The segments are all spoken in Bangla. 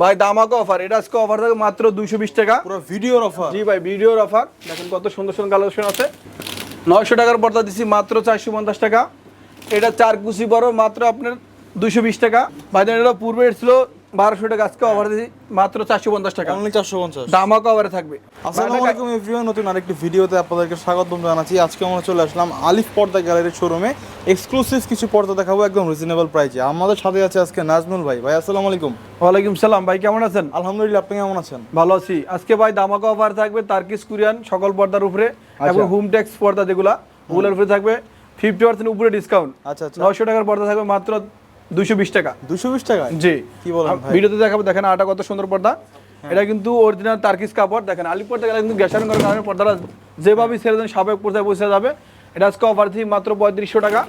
ভাই দামাকে অফার এটা আজকে অফার থাকে মাত্র দুইশো বিশ টাকা। পুরো ভিডিওর অফার জি ভাই ভিডিওর অফার দেখেন কত সুন্দর সুন্দর কালেকশন আছে। নয়শো টাকার পর্দা দিচ্ছি মাত্র চারশো পঞ্চাশ টাকা। এটা চার কুচি বড় মাত্র আপনার দুশো বিশ টাকা। ভাই এটা পূর্বে ছিল বারোশো টাকা আজকে অফার দিচ্ছি মাত্র চারশো পঞ্চাশ টাকা। অনলি চারশো পঞ্চাশ। দামাকে অফারে থাকবে। আসসালামু আলাইকুম এভরিওয়ান নতুন আরেকটি ভিডিওতে আপনাদেরকে স্বাগতম জানাচ্ছি। আজকে আমরা চলে আসলাম আলিফ পর্দা গ্যালারির শোরুমে এক্সক্লুসিভ কিছু পর্দা দেখাবো একদম রিজনেবল প্রাইসে আমাদের সাথে আছে আজকে নাজমুল ভাই। ভাই আসসালামু আলাইকুম। ওয়ালাইকুম সালাম। ভাই কেমন আছেন? আলহামদুলিল্লাহ আপনি কেমন আছেন? ভালো আছি। আজকে ভাই দামাকা অফার থাকবে তার্কিস কুরিয়ান সকল পর্দার উপরে এবং হোম ট্যাক্স পর্দা যেগুলা ওগুলোর উপরে থাকবে। ফিফটি পার্সেন্ট উপরে ডিসকাউন্ট আচ্ছা আচ্ছা। নয়শো টাকার পর্দা থাকবে মাত্র দুইশো বিশ টাকা। দুশো বিশ টাকা? জি। কি বলেন? ভিডিওতে দেখাবো দেখেন আটা কত সুন্দর পর্দা। এটা কিন্তু অরিজিনাল তার্কিস কাপড় দেখেন আলিপুর থেকে কিন্তু গ্যাসান করার কারণে পর্দাটা যেভাবে ছেড়ে দেন সাবেক পর্দায় বসে যাবে। এটা আজকে অফার দিই মাত্র পঁয়ত্রিশশো টাকা।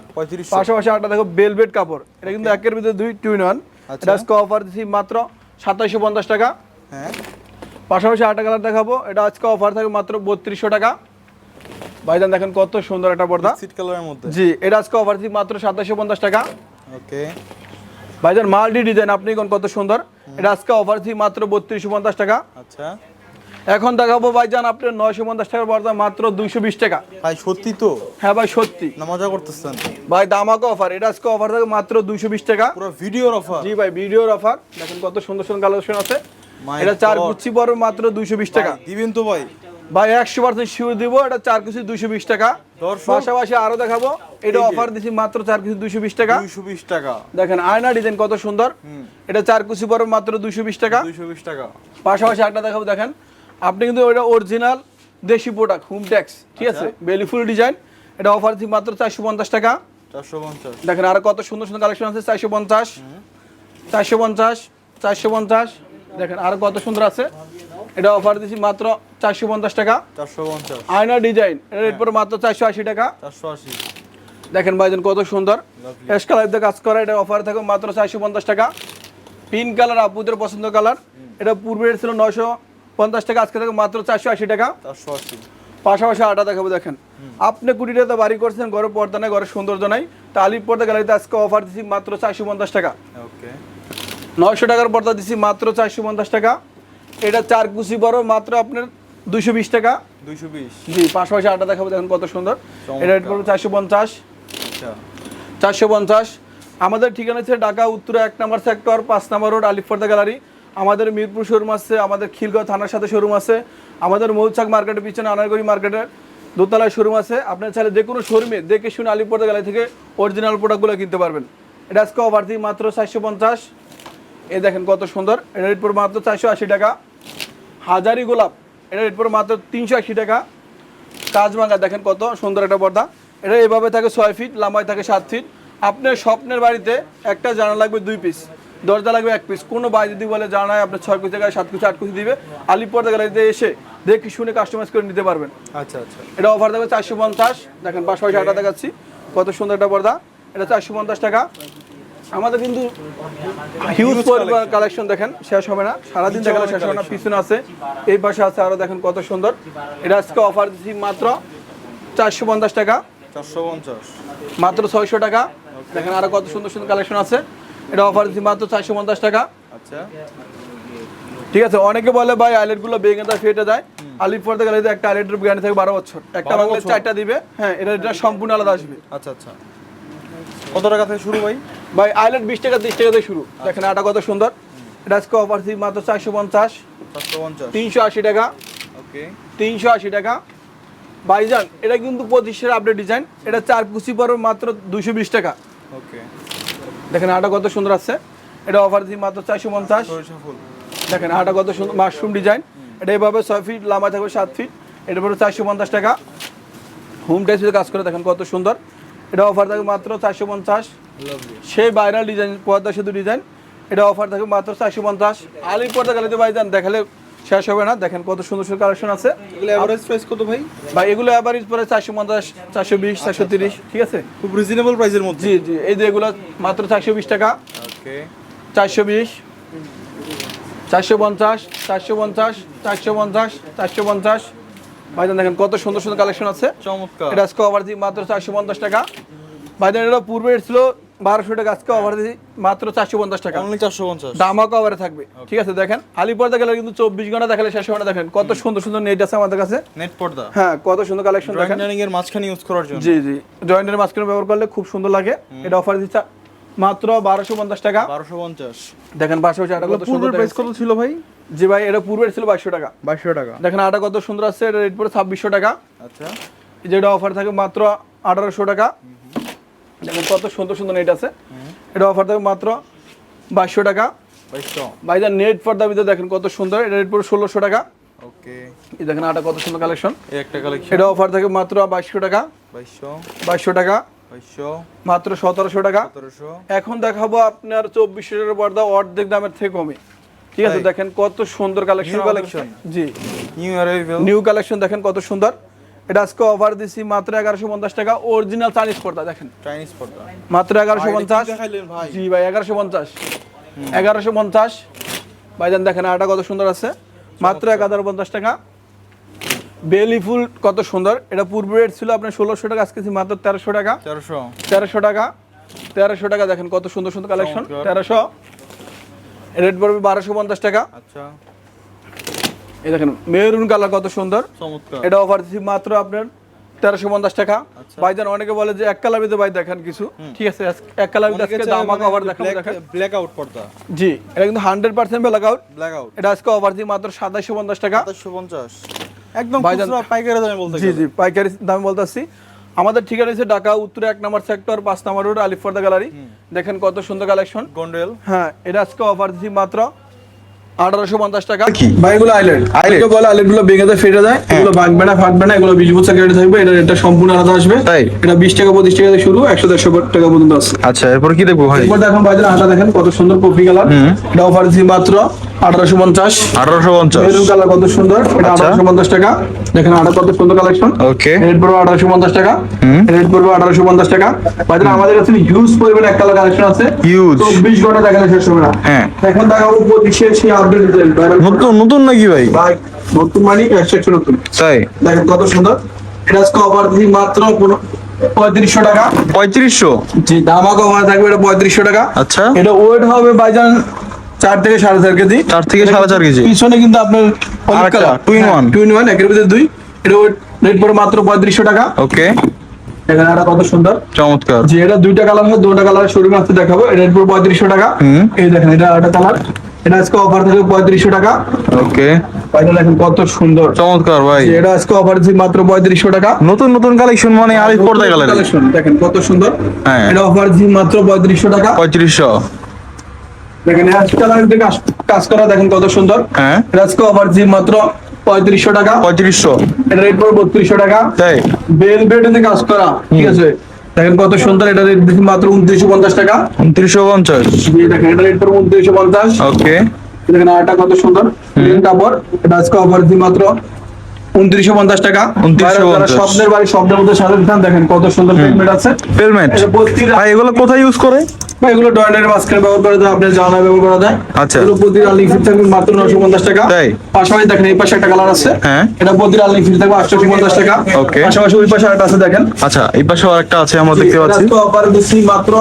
পাশাপাশি আটা দেখো বেলভেট কাপড়। এটা কিন্তু একের ভিতরে দুই টু ইন ওয়ান। এটা আজকে অফার দিচ্ছি মাত্র সাতাইশশো পঞ্চাশ টাকা। হ্যাঁ। পাশাপাশি আটা কালার দেখাবো এটা আজকে অফার থাকবে মাত্র বত্রিশশো টাকা। ভাইজান দেখেন কত সুন্দর একটা পর্দা। সিট কালারের মধ্যে। জি এটা আজকে অফার দিচ্ছি মাত্র সাতাইশশো পঞ্চাশ টাকা। ওকে ভাইজান মাল্টি ডিজাইন আপনি কোন কত সুন্দর? এটা আজকে অফার দিচ্ছি মাত্র বত্রিশশো পঞ্চাশ টাকা। আচ্ছা। এখন দেখাবো ভাইজান আপনার নয়শো পঞ্চাশ টাকার পর্দা মাত্র দুইশো বিশ টাকা। ভাই সত্যি তো? হ্যাঁ ভাই সত্যি। মজা করতেছেন। ভাই দামাকে অফার এটা আজকে অফার থাকবে মাত্র দুইশো বিশ টাকা। পুরো ভিডিওর অফার জি ভাই ভিডিওর অফার দেখেন কত সুন্দর সুন্দর কালেকশন আছে। এটা চার. গুচ্ছি পড়বে মাত্র দুইশো বিশ টাকা। দিবেন তো ভাই। ভাই একশো পার্সেন্ট শিওর দিব এটা চার কেজি দুইশো বিশ টাকা। পাশাপাশি আরও দেখাবো এটা অফার দিচ্ছি মাত্র চার কেজি দুইশো বিশ টাকা। দুইশো বিশ টাকা। দেখেন আয়না ডিজাইন কত সুন্দর। এটা চার কুচি পড়বে মাত্র দুইশো বিশ টাকা। দুইশো বিশ টাকা। পাশাপাশি একটা দেখাবো দেখেন আপনি কিন্তু ওটা অরিজিনাল দেশি প্রোডাক্ট হোম ট্যাক্স ঠিক আছে? বেলিফুল ডিজাইন এটা অফার দিচ্ছি মাত্র চারশো পঞ্চাশ টাকা। চারশো পঞ্চাশ। দেখেন আরও কত সুন্দর সুন্দর কালেকশন আছে চারশো পঞ্চাশ চারশো পঞ্চাশ চারশো পঞ্চাশ। দেখেন আরও কত সুন্দর আছে। এটা অফার দিছি মাত্র চারশো পঞ্চাশ টাকা। চারশো পঞ্চাশ। আয়না ডিজাইন এর রেট পড়ে মাত্র চারশো আশি টাকা। চারশো আশি। দেখেন ভাইজান কত সুন্দর। Lovely. এস কালার দিয়ে কাজ করা এটা অফার থাকে মাত্র চারশো পঞ্চাশ টাকা। পিঙ্ক কালার আপুদের পছন্দ কালার এটা পূর্বে ছিল নয়শো পঞ্চাশ টাকা আজকে থাকে মাত্র চারশো আশি টাকা। চারশো আশি। পাশাপাশি আটা দেখাবো দেখেন। আপনি কুড়ি টাকা বাড়ি করছেন ঘরে পর্দা নাই ঘরের সৌন্দর্য নাই। তা আলিপ পর্দা গ্যালারিতে আজকে অফার দিছি মাত্র চারশো পঞ্চাশ টাকা। ওকে। নয়শো টাকার পর্দা দিছি মাত্র চারশো পঞ্চাশ টাকা। এটা চার কুচি বড় মাত্র আপনার দুইশো বিশ টাকা। দুইশো বিশ। জি পাশাপাশি আটা দেখাবো দেখেন কত সুন্দর। এটা রেট পড়বে চারশো পঞ্চাশ। আচ্ছা। চারশো পঞ্চাশ। আমাদের ঠিকানা হচ্ছে ঢাকা উত্তরা এক নম্বর সেক্টর পাঁচ নম্বর রোড আলিফর্দা গ্যালারি। আমাদের মিরপুর শোরুম আছে আমাদের খিলগাঁও থানার সাথে শোরুম আছে। আমাদের মৌচাক মার্কেটের পিছনে আনারগড়ি মার্কেটের দোতলায় শোরুম আছে। আপনার চাইলে যে কোনো শোরুমে দেখে শুনে আলিপর্দা গ্যালারি থেকে অরিজিনাল প্রোডাক্টগুলো কিনতে পারবেন। এটা আজকে অফার মাত্র চারশো পঞ্চাশ। এ দেখেন কত সুন্দর। এটা রেট মাত্র চারশো আশি টাকা। হাজারি গোলাপ এটা রেট পড়বে মাত্র তিনশো আশি টাকা। কাজবাঙ্গা দেখেন কত সুন্দর একটা পর্দা। এটা এভাবে থাকে ছয় ফিট লাম্বায় থাকে সাত ফিট আপনার স্বপ্নের বাড়িতে একটা জানা লাগবে দুই পিস দরজা লাগবে এক পিস কোনো বাড়ি যদি বলে জানায় আপনার ছয় কুচি জায়গায় সাত কুচি আট কুচি দিবে। আলিপর্দা গ্যালারিতে এসে দেখে শুনে কাস্টমাইজ করে নিতে পারবেন। আচ্ছা আচ্ছা। এটা অফার থাকবে চারশো পঞ্চাশ। দেখেন পাশাপাশি আটা দেখাচ্ছি। কত সুন্দর একটা পর্দা। এটা চারশো পঞ্চাশ টাকা। আমাদের কিন্তু হিউজ পরিমাণ কালেকশন দেখেন শেষ হবে না। সারাদিন দেখালে শেষ হবে না পিছনে আছে। এই পাশে আছে আরও দেখেন কত সুন্দর। এটা আজকে অফার দিচ্ছি মাত্র চারশো পঞ্চাশ টাকা। চারশো পঞ্চাশ। মাত্র ছয়শো টাকা। দেখেন আরও কত সুন্দর সুন্দর কালেকশন আছে। এটা অফার দিচ্ছি মাত্র চারশো পঞ্চাশ টাকা। আচ্ছা। ঠিক আছে অনেকে বলে ভাই আইলেটগুলো বেগে দেয় ফেটে যায়। আলিপ পর্দা গেলে একটা আইলেটের গ্যারান্টি থাকে বারো বছর। একটা 12 বাংলা চারটা দিবে। হ্যাঁ এটা এটা সম্পূর্ণ আলাদা আসবে। আচ্ছা আচ্ছা। কত টাকা থেকে শুরু ভাই? ভাই আইলেট বিশ টাকা তিরিশ টাকা দিয়ে শুরু। দেখেন আটা কত সুন্দর। এটা আজকে অফার মাত্র চারশো পঞ্চাশ। তিনশো আশি টাকা। ওকে তিনশো আশি টাকা। ভাইজান এটা কিন্তু পঁচিশের আপডেট ডিজাইন এটা চার কুচি পড়বে মাত্র দুশো বিশ টাকা। ওকে দেখেন আটা কত সুন্দর আছে। এটা অফার দিচ্ছি মাত্র চারশো পঞ্চাশ। দেখেন আটা কত সুন্দর মাশরুম ডিজাইন এটা এভাবে ছয় ফিট লম্বা থাকবে সাত ফিট এটা পড়বে চারশো পঞ্চাশ টাকা। হোম টাইসে কাজ করে দেখেন কত সুন্দর। এটা অফার থাকে মাত্র চারশো পঞ্চাশ। সেই ভাইরাল ডিজাইন পর্দা সেতু ডিজাইন এটা অফার থাকবে মাত্র চারশো পঞ্চাশ। আলি পর্দা গেলে ভাইজান দেখালে শেষ হবে না। দেখেন কত সুন্দর সুন্দর কালেকশন আছে। এগুলো এভারেজ প্রাইস কত ভাই? ভাই এগুলো অ্যাভারেজ পরে চারশো পঞ্চাশ চারশো বিশ চারশো তিরিশ ঠিক আছে? খুব রিজনেবল প্রাইসের মধ্যে। জি জি এই যে এগুলো মাত্র চারশো বিশ টাকা। ওকে চারশো বিশ চারশো পঞ্চাশ চারশো পঞ্চাশ চারশো পঞ্চাশ চারশো পঞ্চাশ। ভাইজান দেখেন কত সুন্দর সুন্দর কালেকশন আছে। চমৎকার। এটা আজকে অফার দিই মাত্র চারশো পঞ্চাশ টাকা। ভাইজান এটা পূর্বে ছিল বারোশো টাকা আজকে অফার দিচ্ছি মাত্র চারশো পঞ্চাশ টাকা। অনলি চারশো পঞ্চাশ। দামা কভারে থাকবে। ঠিক আছে দেখেন আলিপর্দা গেলে কিন্তু চব্বিশ ঘণ্টা দেখালে শেষ ঘণ্টা দেখেন কত সুন্দর সুন্দর নেট আছে আমাদের কাছে। নেট পর্দা। হ্যাঁ কত সুন্দর কালেকশন দেখেন। এর মাঝখানে ইউজ করার জন্য। জি জি জয়েন্টের মাঝখানে ব্যবহার করলে খুব সুন্দর লাগে। এটা অফার দিচ্ছে মাত্র বারোশো পঞ্চাশ টাকা। বারোশো পঞ্চাশ। দেখেন বারোশো আটা কত সুন্দর পূর্বের প্রাইস কত ছিল ভাই? জি ভাই এটা পূর্বের ছিল বাইশশো টাকা। বাইশশো টাকা। দেখেন আটা কত সুন্দর আছে এটা রেট পড়ে ছাব্বিশশো টাকা। আচ্ছা। যেটা অফার থাকে মাত্র আঠারোশো টাকা। দেখেন কত সুন্দর সুন্দর নেট আছে। এটা অফার থাকে মাত্র বাইশশো টাকা। বাইশশো। নেট পর্দার ভিতরে দেখেন কত সুন্দর এটা রেট পড়ে ষোলোশো টাকা। ওকে। এই দেখেন আটা কত সুন্দর কালেকশন এই একটা কালেকশন এটা অফার থাকে মাত্র বাইশশো টাকা। বাইশশো। বাইশশো টাকা। মাত্র সতেরোশো টাকা। এখন দেখাবো আপনার চব্বিশশো টাকার পর্দা অর্ধেক দামের থেকে কমে। ঠিক আছে দেখেন কত সুন্দর কালেকশন collection? জি। নিউ নিউ কালেকশন দেখেন কত সুন্দর। এটা আজকে অফার দিছি মাত্র এগারোশো পঞ্চাশ টাকা। অরিজিনাল চাইনিজ পর্দা দেখেন। চাইনিজ পর্দা। মাত্র এগারোশো পঞ্চাশ। জি ভাই এগারোশো পঞ্চাশ। এগারোশো পঞ্চাশ। ভাইজান দেখেন আটা কত সুন্দর আছে। মাত্র এক হাজার পঞ্চাশ টাকা। বেলি ফুল কত সুন্দর। এটা পূর্ব রেট ছিল আপনার ষোলোশো টাকা আজকে মাত্র তেরোশো টাকা। তেরোশো। তেরোশো টাকা। তেরোশো টাকা দেখেন কত সুন্দর সুন্দর কালেকশন তেরোশো। রেট পড়বে বারোশো পঞ্চাশ টাকা। আচ্ছা। এই দেখেন মেরুন কালার কত সুন্দর। এটা অফার দিচ্ছি মাত্র আপনার তেরোশো পঞ্চাশ টাকা। আচ্ছা। ভাইজান অনেকে বলে যে এক কালার ভিতরে ভাই দেখেন কিছু। ঠিক আছে এক কালার ভিতরে আজকে দাম দেখেন। ব্ল্যাক আউট পর্দা। জি এটা কিন্তু hundred percent black out black out এটা আজকে অফার দিচ্ছি মাত্র সাতাশশো পঞ্চাশ টাকা। সাতাশশো পঞ্চাশ। একদম খুচরা পাইকারি দামে বলতে জি জি পাইকারি দামে বলতেছি। আমাদের ঠিক আছে ঢাকা উত্তরে এক নম্বর সেক্টর পাঁচ নম্বর রোড আলিফর্দা গ্যালারি দেখেন কত সুন্দর কালেকশন গন্ডেল হ্যাঁ এটা আজকে অফার দিচ্ছি মাত্র আঠারোশো পঞ্চাশ টাকা। কি? ভাই এগুলো আইল্যান্ড আইল্যান্ড বলে আইল্যান্ডগুলো ভেঙে ফেটে যায়। এগুলো ভাঙবে না ফাটবে না এগুলো বিশ বছর গ্যারান্টি থাকবে এটা রেটটা সম্পূর্ণ আলাদা আসবে। তাই? এটা বিশ টাকা পঁচিশ টাকা থেকে শুরু একশো দেড়শো টাকা পর্যন্ত আছে। আচ্ছা এরপর কি দেখব ভাই? এরপর দেখুন বাজারে আটা দেখেন কত সুন্দর কফি কালার এটা অফার দিচ্ছি মাত্র আঠারোশো পঞ্চাশ। আঠারোশো পঞ্চাশ। মেরুন কালার কত সুন্দর এটা। আঠারোশো পঞ্চাশ টাকা। দেখেন আটা কত সুন্দর কালেকশন ওকে রেট পড়বে আঠারোশো পঞ্চাশ টাকা। রেট পড়বে আঠারোশো পঞ্চাশ টাকা। বাজারে আমাদের কাছে হিউজ পরিমাণে একটা কালেকশন আছে। Huge। চব্বিশ ঘণ্টা দেখালে শেষ হবে না। হ্যাঁ। এখন দেখাবো পঁচিশের সেই নতুন নতুন নাকি ভাই? ভাই নতুন মানে একশো একশো নতুন। তাই? দেখেন কত সুন্দর। এটা অফার মাত্র পঁয়ত্রিশশো টাকা। পঁয়ত্রিশশো? জি দামা কমানো থাকবে এটা পঁয়ত্রিশশো টাকা। আচ্ছা। এটা ওয়েট হবে বাইজান চার থেকে সাড়ে চার কেজি। চার থেকে সাড়ে চার কেজি। পিছনে কিন্তু আপনার in টু ইন ওয়ান একের ভিতরে দুই। এটা ওয়েট রেট পড়ে মাত্র পঁয়ত্রিশশো টাকা। ওকে এখানে কত সুন্দর। চমৎকার। যে এটা দুইটা কালার হয় দুটা কালার শোরুমে আসতে দেখাবো। এটা পঁয়ত্রিশশো টাকা। এই দেখেন এটা একটা কালার এটা আজকে অফার থাকবে পঁয়ত্রিশশো টাকা। ওকে। কত সুন্দর। চমৎকার ভাই। এটা আজকে অফার দিচ্ছি মাত্র পঁয়ত্রিশশো টাকা। নতুন নতুন কালেকশন মানে আরিফ পর্দা গ্যালারি কালেকশন দেখেন কত সুন্দর। হ্যাঁ। এটা অফার দিচ্ছি মাত্র পঁয়ত্রিশশো টাকা। পঁয়ত্রিশশো। দেখেন হ্যাশ কাজ- কাজ করা দেখেন কত সুন্দর। হ্যাঁ। এটা আজকে অফার দিচ্ছি মাত্র পঁয়ত্রিশশো টাকা। পঁয়ত্রিশশো। এটা রেট পড়বে বত্রিশশো টাকা। তাই? বেল বেডে কাজ করা ঠিক আছে? দেখেন কত সুন্দর এটা রেট দিচ্ছি মাত্র উনত্রিশশো পঞ্চাশ টাকা। উনত্রিশশো পঞ্চাশ। দেখেন এটা রেট পড়বে উনত্রিশশো পঞ্চাশ। ওকে। দেখেন আটা কত সুন্দর কাপড়। এটা আজকে অফার দিচ্ছি মাত্র উনত্রিশশো পঞ্চাশ টাকা। 2950 বাইরে স্বপ্নের বাড়ি স্বপ্নের মধ্যে সাজাতে দেখেন কত সুন্দর হেলমেট আছে। ভাই এগুলো কোথায় ইউজ করে? বা এগুলো ডয়নের মাঝখানে ব্যবহার করা যায় আপনার জানা ব্যবহার করা যায় আচ্ছা। এগুলো প্রতি রানিং ফিট থাকবে মাত্র নশো পঞ্চাশ টাকা। তাই? পাশাপাশি দেখেন এই পাশে একটা কালার আছে। হ্যাঁ। এটা প্রতি রানিং ফিট থাকবে আটশো পঞ্চাশ টাকা। ওকে। পাশাপাশি ওই পাশে একটা আছে দেখেন। আচ্ছা এই পাশে আরেকটা আছে আমরা দেখতে পাচ্ছি। অফার দিচ্ছি মাত্র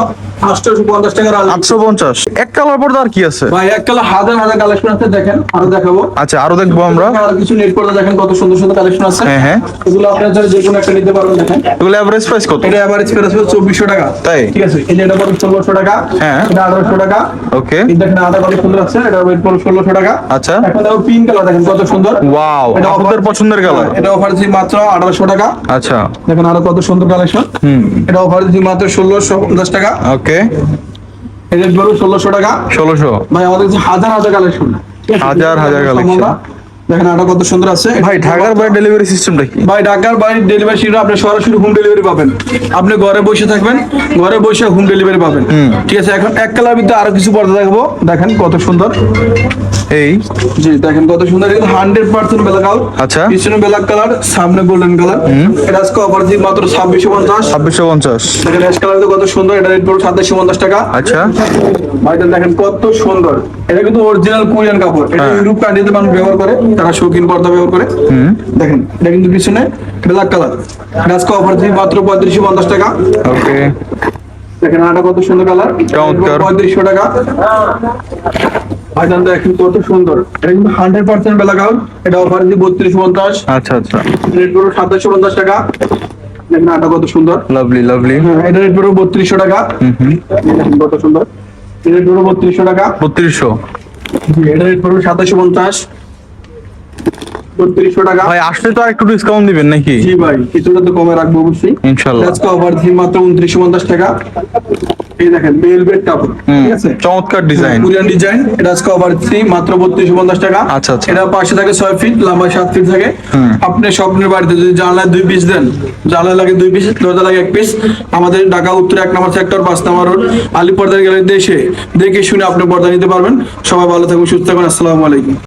এক কালার পর্দা আর কি আছে? ভাই এক কালার হাজার হাজার কালেকশন আছে দেখেন আরও দেখাবো। আচ্ছা আরও দেখব আমরা। আর কিছু নেট করে দেখেন কত সুন্দর সুন্দর কালেকশন আছে। হ্যাঁ, হ্যাঁ। এগুলো আপনার যে কোনো একটা নিতে পারবেন দেখেন। এগুলো অ্যাভারেজ প্রাইস কত? এটা এভারেজ প্রাইস হচ্ছে চব্বিশশো টাকা। তাই? ঠিক আছে এই যে এটা পড়বে টাকা। হ্যাঁ। এটা আঠারোশো টাকা। ওকে। এই দেখেন আটা কত সুন্দর আছে এটা ওয়েট পড়বে ষোলোশো টাকা। আচ্ছা। এখন দেখো পিঙ্ক কালার দেখেন কত সুন্দর। ওয়াও এটা আপনাদের পছন্দের কালার এটা অফার দিচ্ছি মাত্র আঠারোশো টাকা। আচ্ছা। দেখেন আরও কত সুন্দর কালেকশন হুম। এটা অফার দিচ্ছি মাত্র ষোলোশো পঞ্চাশ টাকা। ওকে। এটা ধরুন ষোলোশো টাকা। ষোলোশো। ভাই আমাদের হাজার হাজার কালেকশন হাজার হাজার collection। দেখেন আটা কত সুন্দর আছে। ভাই ঢাকার বাইরে ডেলিভারি সিস্টেমটা কি? ভাই ঢাকার বাড়ির ডেলিভারি সিটা আপনি সরাসরি হোম ডেলিভারি পাবেন। আপনি ঘরে বসে থাকবেন ঘরে বসে হোম ডেলিভারি পাবেন। ঠিক আছে এখন এক কালার ভিতরে আরও কিছু পর্দা দেখাবো। দেখেন কত সুন্দর। এই? জি দেখেন কত সুন্দর। কিন্তু হান্ড্রেড পার্সেন্ট ব্ল্যাক আউট আচ্ছা। পিছনে ব্ল্যাক কালার সামনে গোল্ডেন কালার এটা আজকে অফার দিই মাত্র ছাব্বিশশো পঞ্চাশ। ছাব্বিশশো পঞ্চাশ। দেখেন অ্যাশ কালার কত সুন্দর। এটা রেট পড়ো সাতাশশো পঞ্চাশ টাকা। আচ্ছা। ভাইটা দেখেন কত সুন্দর। এটা কিন্তু অরিজিনাল কোরিয়ান কাপড়। এটা হ্যাঁ। ইউরোপ কান্ট্রিতে মানুষ ব্যবহার করে তারা শৌখিন পর্দা ব্যবহার করে। দেখেন এটা কিন্তু পিছনে ব্ল্যাক কালার আজকে অফার দিই মাত্র পঁয়ত্রিশশো পঞ্চাশ টাকা। ওকে। দেখেন আটা কত সুন্দর কালার। পঁয়ত্রিশশো টাকা। ভাইজান দেখেন কত সুন্দর। এটা কিন্তু হান্ড্রেড পার্সেন্ট বেলা কাউন্ট এটা অফার বত্রিশ পঞ্চাশ। আচ্ছা আচ্ছা। রেট সাতাশশো পঞ্চাশ টাকা। দেখেন আটা কত সুন্দর। লাভলি লাভলি হ্যাঁ, এটা রেট পড়ো বত্রিশশো টাকা। কত সুন্দর। রেট ধরো বত্রিশশো টাকা। বত্রিশশো। এটা রেট পড়ো সাতাশশো পঞ্চাশ। বত্রিশশো টাকা। ভাই আসলে তো আর একটু ডিসকাউন্ট দিবেন নাকি? জি ভাই কিছুটা তো কমে রাখব অবশ্যই। ইনশাল্লাহ। আজকে অফার মাত্র উনত্রিশশো পঞ্চাশ টাকা। এই দেখেন বেলভেট কাপড় ঠিক আছে? চমৎকার ডিজাইন কোরিয়ান ডিজাইন এটা আজকে অফার দিচ্ছি মাত্র বত্রিশশো পঞ্চাশ টাকা। আচ্ছা, আচ্ছা। এটা পাশে থাকে ছয় ফিট লম্বা সাত ফিট থাকে। আপনি স্বপ্নের বাড়িতে যদি জানলায় দুই পিস দেন জানলা লাগে দুই পিস দরজা লাগে এক পিস আমাদের ঢাকা উত্তর এক নম্বর সেক্টর পাঁচ নম্বর রোড আলী পর্দার গ্যালারিতে এসে দেখে শুনে আপনি পর্দা নিতে পারবেন। সবাই ভালো থাকুন সুস্থ থাকুন আসসালামু আলাইকুম।